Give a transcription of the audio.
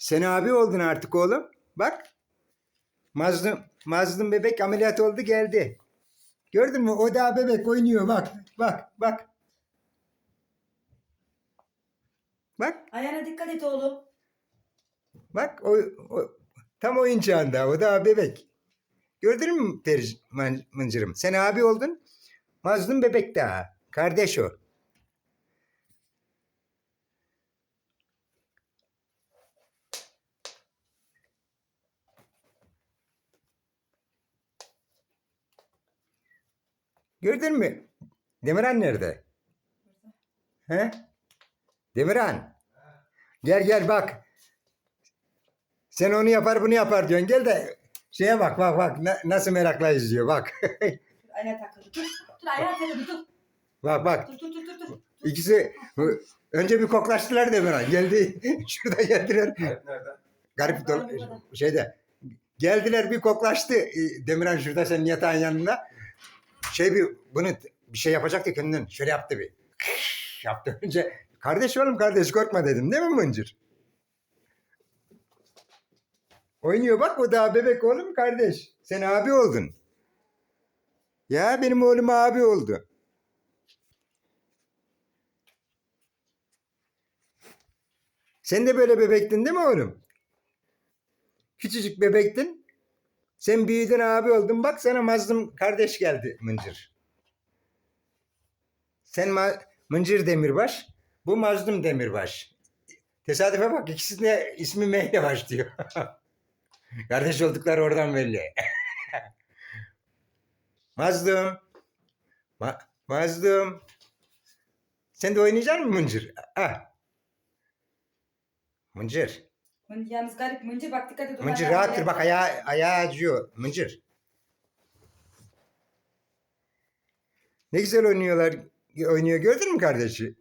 Sen abi oldun artık oğlum. Bak. Mazlum, mazlum bebek ameliyat oldu geldi. Gördün mü? O da bebek oynuyor bak. Bak bak. Bak Ayağına dikkat et oğlum. bak o, o tam oyun çağında o da bebek. Gördün mü Tercih Mıncırım? Sen abi oldun. Mazlum bebek daha. Kardeş o. Gördün mü? Demirhan nerede? He? Demirhan. Gel gel bak. Sen onu yapar bunu yapar diyorsun. Gel de şeye bak bak bak Na- nasıl merakla izliyor bak. Ayağa takıldı. Dur. Dur ayağa takıldı. Dur. bak bak. Dur dur dur dur. dur. İkisi önce bir koklaştılar Demirhan. Geldi şurada geldiler. Alp nerede? Garip bak. şeyde. Geldiler bir koklaştı. Ee, Demirhan şurada senin yatağın yanında. Şey bir bunu bir şey yapacaktı kendinden. Şöyle yaptı bir. yaptı önce. Kardeş oğlum kardeş korkma dedim değil mi Mıncır? Oynuyor bak o daha bebek oğlum kardeş. Sen abi oldun. Ya benim oğlum abi oldu. Sen de böyle bebektin değil mi oğlum? Küçücük bebektin. Sen büyüdün abi oldun. Bak sana Mazlum kardeş geldi Mıncır. Sen Ma- Mıncır Demirbaş. Bu Mazlum Demirbaş. Tesadüfe bak ikisinin de ismi M ile başlıyor. kardeş oldukları oradan belli. Mazlum. Ma- Mazlum. Sen de oynayacak mısın Mıncır? Ah. Mıncır. Mın- Yalnız garip Mıncır bak dikkat et. Mıncır rahattır bak ayağı, ayağı acıyor. Mıncır. Ne güzel oynuyorlar. Oynuyor gördün mü kardeşi?